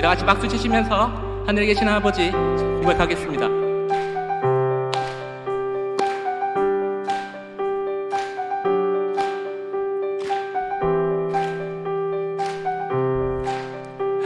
우리 다 같이 박수 치시면서 하늘에 계신 아버지 고백하겠습니다.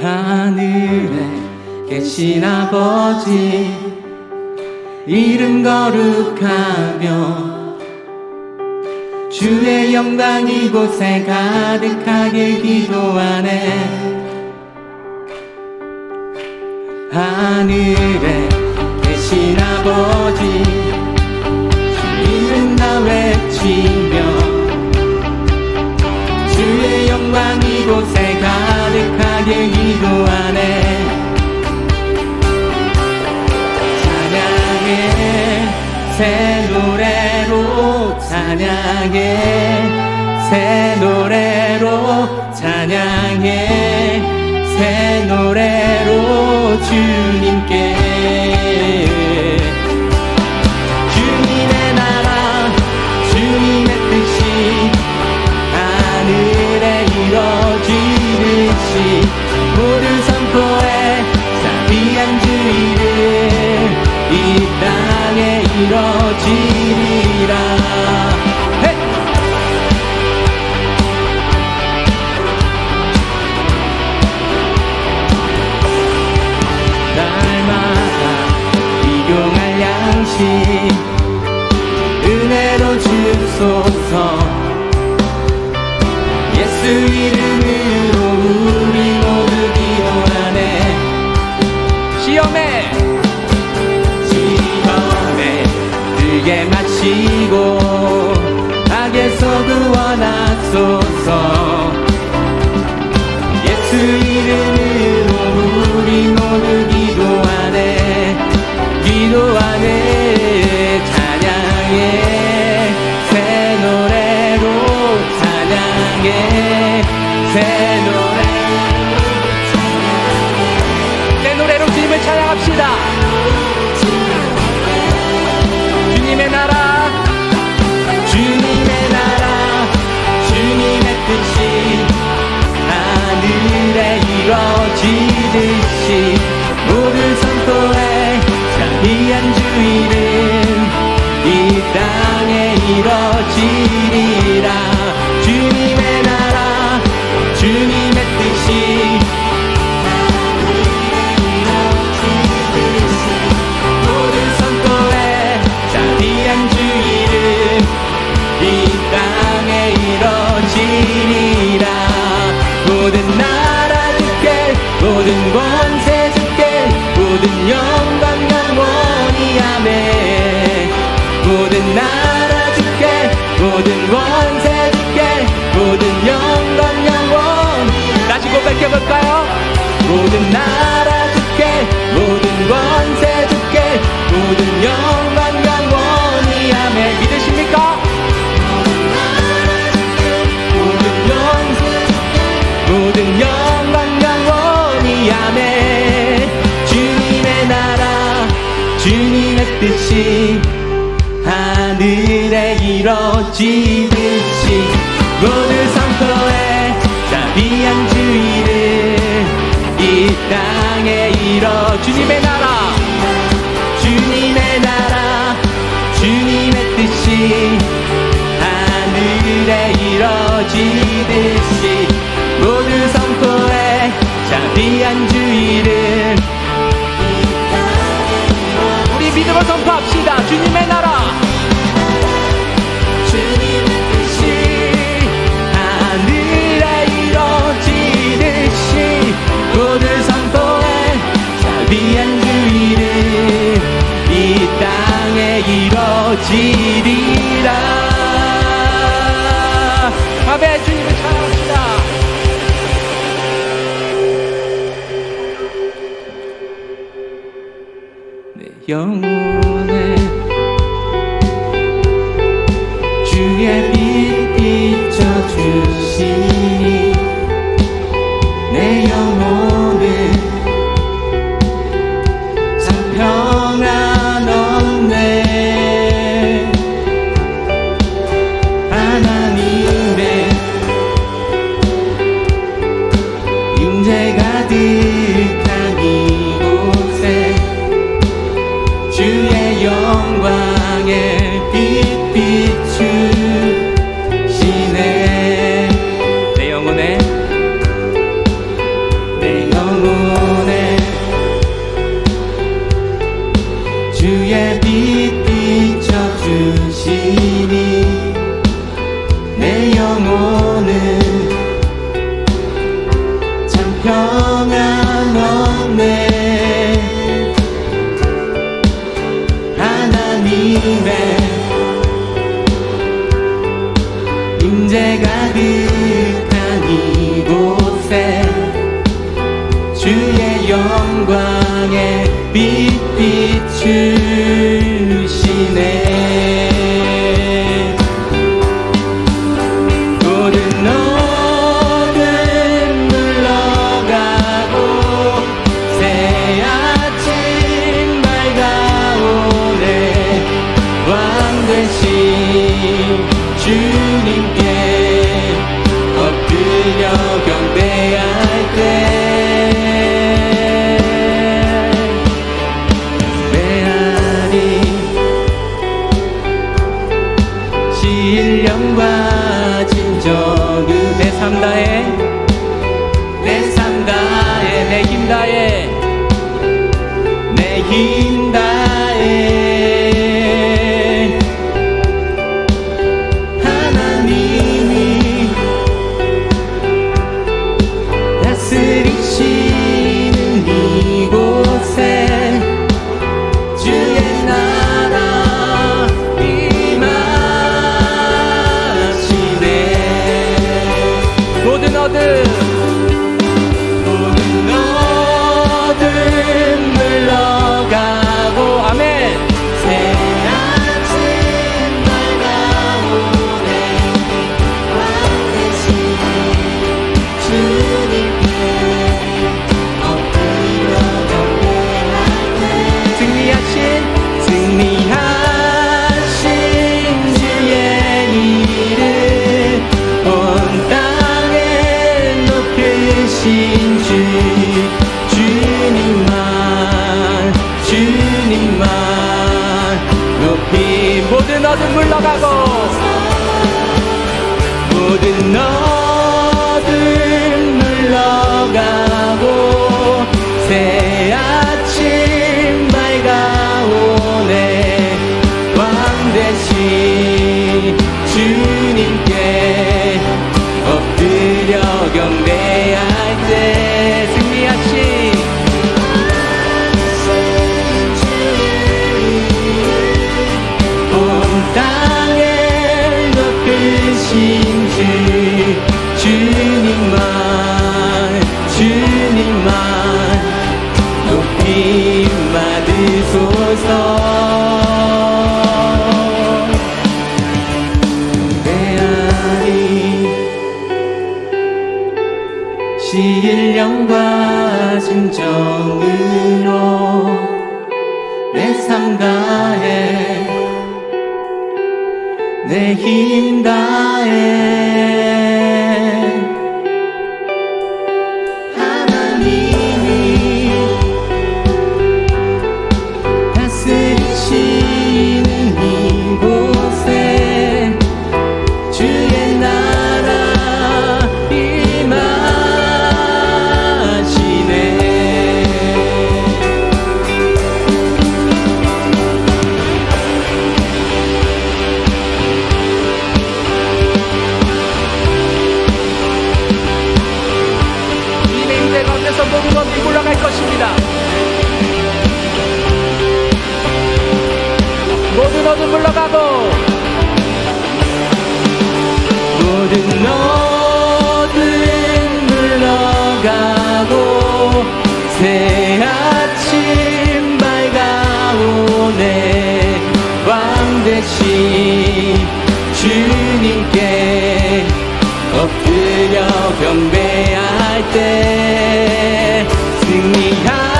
하늘에 계신 아버지 이름 거룩하며 주의 영광 이곳에 가득하게 기도하네 하늘에 계신 아버지 주 이름 다 외치며 주의 영광 이곳에 가득하게 기도하네. 찬양해 새 노래로 찬양해 새 노래로 찬양해 주님께 예수 이름으로 우리 모두 기도하네. 시험에 시험에 들게 마치고 악에서 구원하소서. 예수 이름으로 우리 모두 기도하네. 기도하네 찬양해 새노 모든 영광 영원히 아멘 모든 나라 주께 모든 권세 주께 모든 영광 영원. 다시 고백해볼까요? 모든 나라 주께 모든 권세 주께 모든 영광 뜻이 하늘에 이뤄지듯이 모두 선포해 자비한 주의를 이 땅에 이뤄 주님의 나라 주님의 나라 주님의 뜻이 하늘에 이뤄지듯이 모두 선포해 자비한 주의를 지리라. 아멘 주님을 찬양합시다. 내 영혼에 주의 빛 비춰주시니 you. 계신 주 주님만 주님만 높이 모든 어둠 물러가고 모든 너 내 힘 다해 흘러가고. 모든 너든 흘러가고 새 아침 밝아오네. 왕 대신 주님께 엎드려 경배할 때 승리하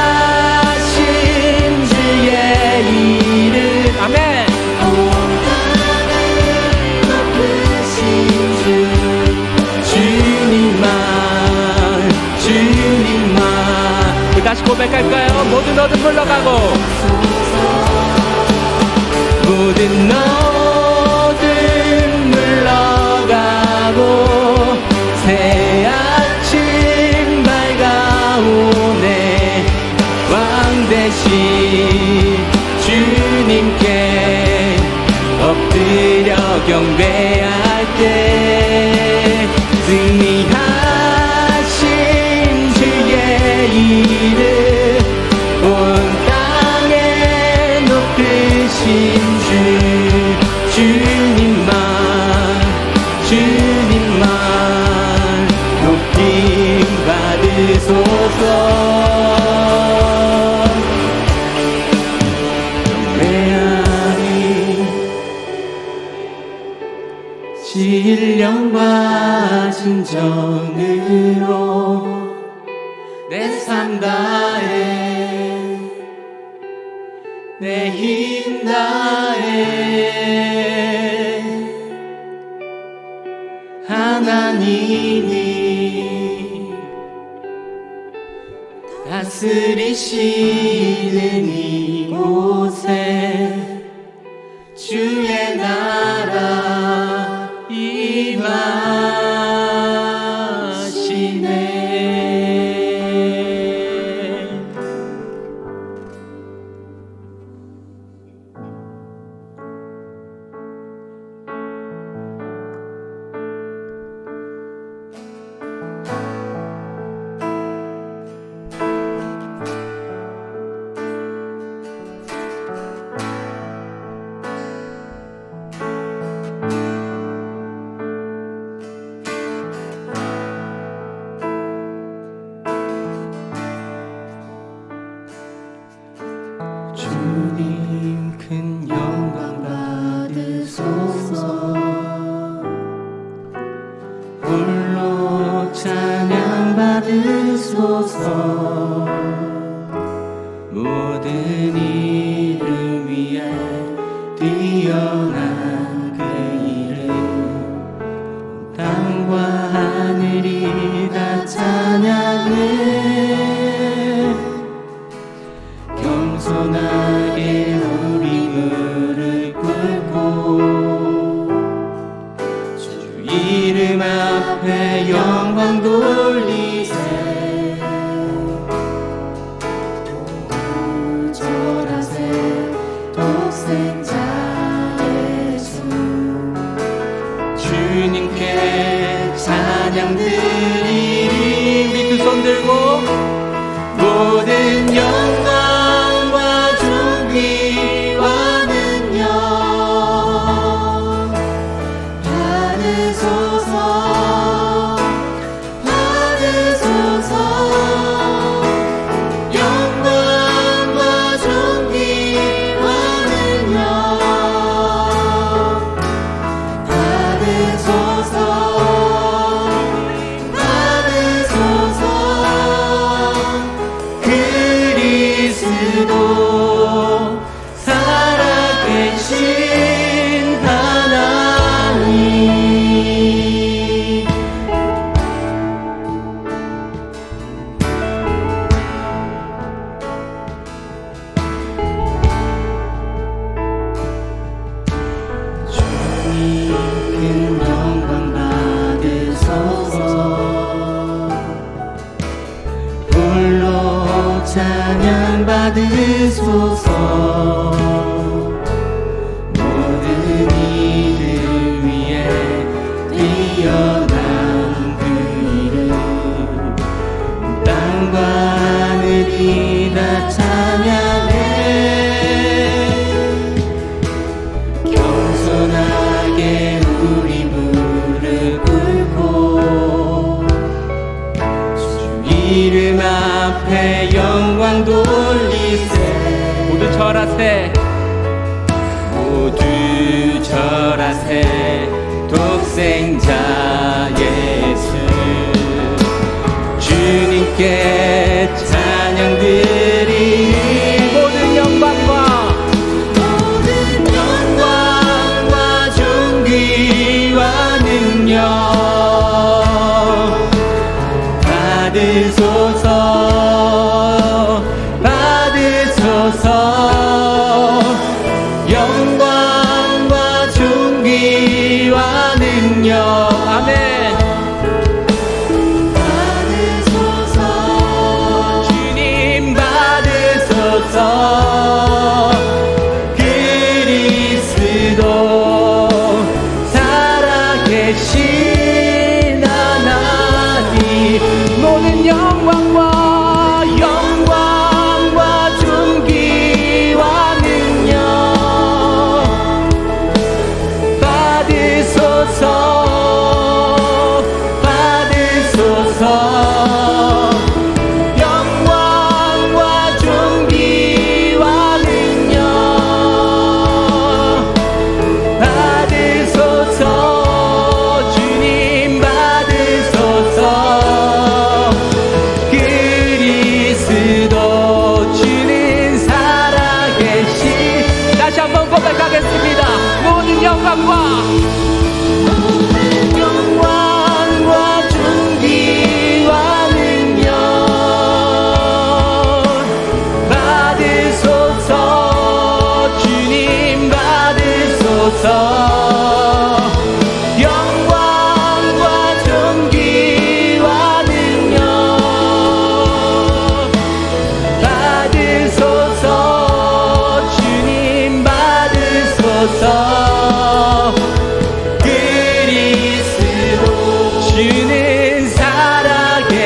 드려 경배할 때. 진정으로 내 삶 다해 내 힘 다해 하나님이 다스리시는 이곳. 받으소서. 모든 이름 위에 뛰어난 그 이름 땅과 하늘이 다 찬양해 겸손하게 우리 무릎 꿇고 주 이름 앞에 영광 돌 영광 돌리세. 모두 절하세. 모두 절하세. 독생자 예수. 주님께 찬양 드리 모든 영광과 모든 영광과 존귀와 능력 받으소서 받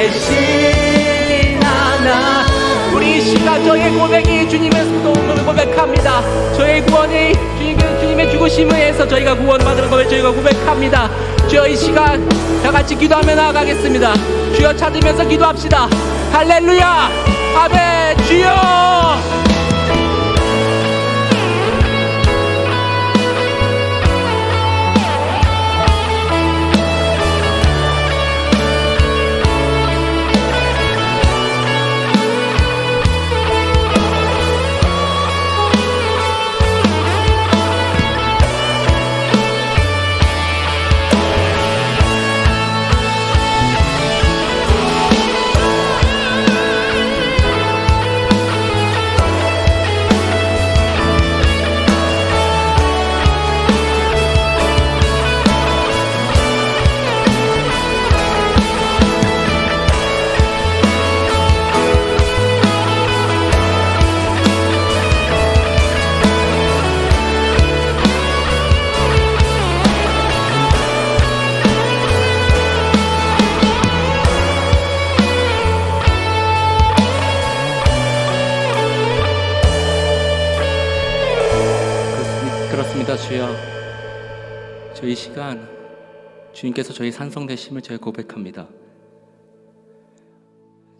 살아계신 하나. 우리 이 시간 저의 고백이 주님의 도움을 고백합니다. 저의 구원이 주님의, 주님의 죽으심에 의해서 저희가 구원받은 것을 저희가 고백합니다. 주여 이 시간 다 같이 기도하며 나아가겠습니다. 주여 찾으면서 기도합시다. 할렐루야! 아멘! 주여 저희 시간 주님께서 저희 산성 되심을 저희 고백합니다.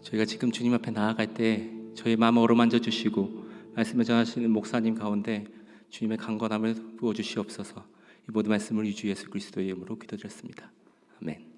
저희가 지금 주님 앞에 나아갈 때 저희 마음 어루만져 주시고 말씀을 전하시는 목사님 가운데 주님의 강건함을 부어 주시옵소서. 이 모든 말씀을 주 예수 그리스도의 이름으로 기도드렸습니다. 아멘.